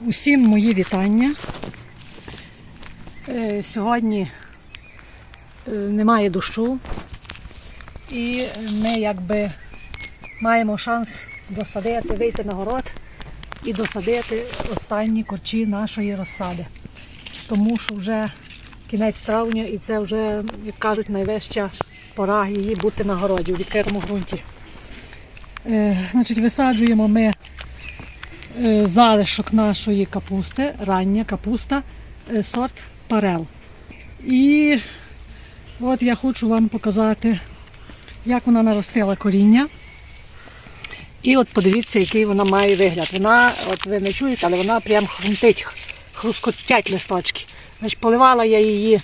Усім мої вітання. Е, Сьогодні е, немає дощу, і ми якби маємо шанс досадити, вийти на город і досадити останні корчі нашої розсади. Тому що вже кінець травня і це вже, як кажуть, найвища пора її бути на городі у відкритому ґрунті. Е, Значить, висаджуємо ми залишок нашої капусти, рання капуста, е, сорт парел. І от я хочу вам показати, як вона наростила коріння. І от подивіться, який вона має вигляд. Вона, от ви не чуєте, але вона прям хрумтить, хрускотять листочки. Значить, поливала я її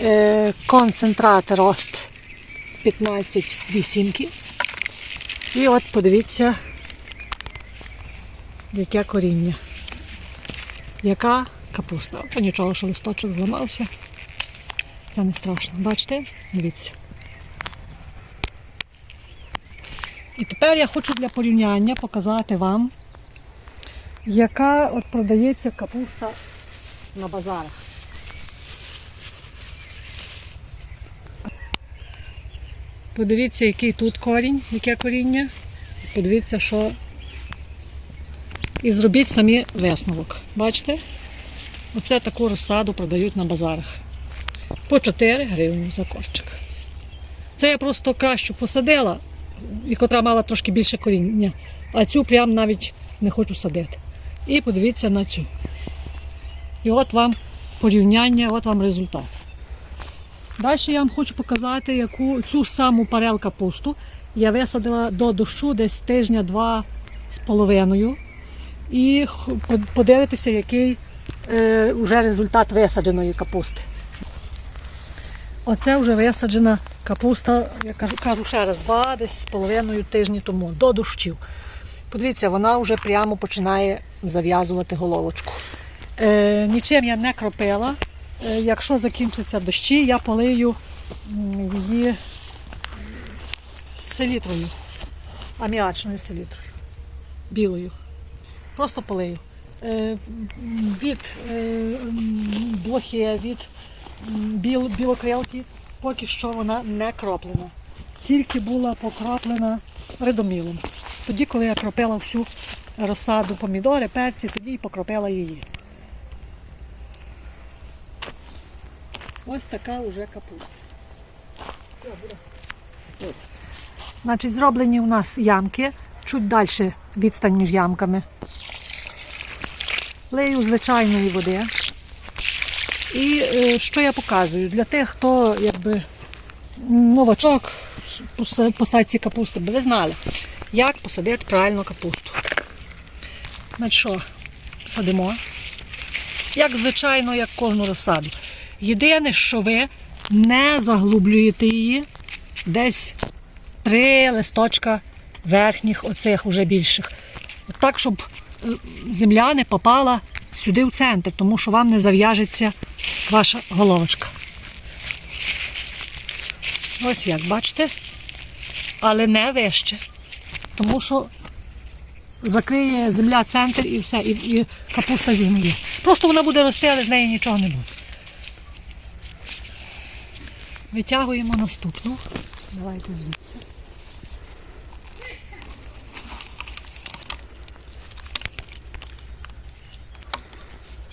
е, концентрат рост 15 вісімки. І от подивіться, яке коріння. Яка капуста. Та нічого, що листочок зламався. Це не страшно. Бачите? Дивіться. І тепер я хочу для порівняння показати вам, яка от продається капуста на базарах. Подивіться, який тут корінь, яке коріння. Подивіться, що. І зробіть самі висновок. Бачите? Оце таку розсаду продають на базарах. По 4 гривні за корчик. Це я просто кращу посадила, і котра мала трошки більше коріння. А цю прям навіть не хочу садити. І подивіться на цю. І от вам порівняння, от вам результат. Далі я вам хочу показати, яку цю саму парел капусту я висадила до дощу десь тижня-два з половиною. І подивитися, який е, вже результат висадженої капусти. Оце вже висаджена капуста, я кажу, кажу ще раз, два десь з половиною тижні тому, до дощів. Подивіться, вона вже прямо починає зав'язувати головочку. Е, нічим я не кропила. Е, якщо закінчаться дощі, я полию її селітрою, аміачною селітрою, білою. Просто полию. Е, від е, блохи, від біл, білокрилки поки що вона не кроплена. Тільки була покроплена редомілом. Тоді, коли я кропила всю розсаду помідори, перці, тоді і покропила її. Ось така вже капуста. Значить, зроблені у нас ямки, чуть далі відстань між ямками. Лею звичайної води. І е, що я показую? Для тих, хто якби новачок по са- посадці капусти, би ви знали, як посадити правильно капусту. Значить що, садимо. Як звичайно, як кожну розсаду. Єдине, що ви не заглублюєте її десь три листочка верхніх, оцих уже більших. Так, щоб е, земля не попала сюди в центр, тому що вам не зав'яжеться ваша головочка. Ось як, бачите? Але не вище. Тому що закриє земля центр і все, і, і капуста зігниє. Просто вона буде рости, але з неї нічого не буде. Витягуємо наступну. Давайте звідси.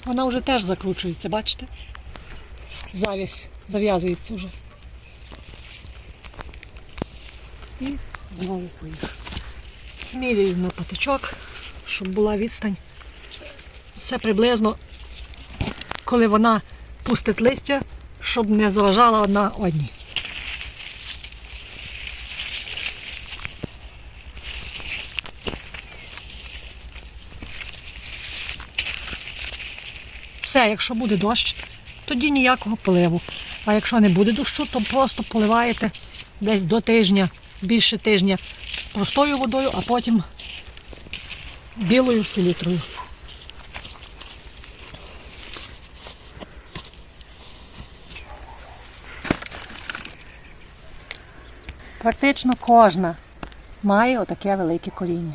Вона вже теж закручується, бачите? Завість зав'язується вже. І знову поїхав. Міряю на патичок, щоб була відстань. Це приблизно, коли вона пустить листя, щоб не заважала одна одній. Все, якщо буде дощ, тоді ніякого поливу. А якщо не буде дощу, то просто поливаєте десь до тижня, більше тижня простою водою, а потім білою селітрою. Практично кожна має отаке велике коріння.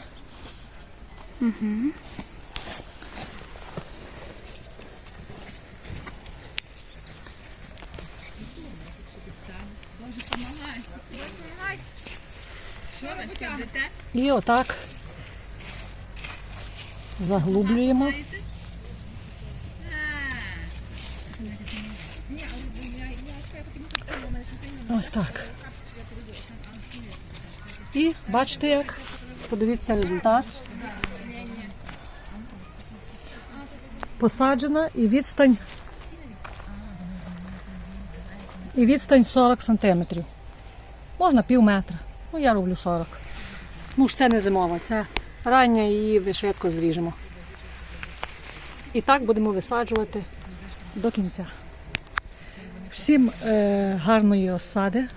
І отак заглублюємо. Ось так. І бачите як? Подивіться результат. Посаджена і відстань. І відстань 40 сантиметрів. Можна пів метра. Ну, я роблю 40. Ну ж це не зимова, це рання її швидко зріжемо. І так будемо висаджувати до кінця. Всім е, гарної розсади.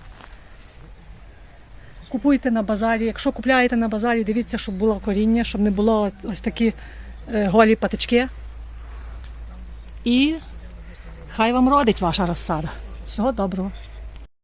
Купуйте на базарі. Якщо купляєте на базарі, дивіться, щоб було коріння, щоб не було ось такі е, голі патички. І хай вам родить ваша розсада. Всього доброго.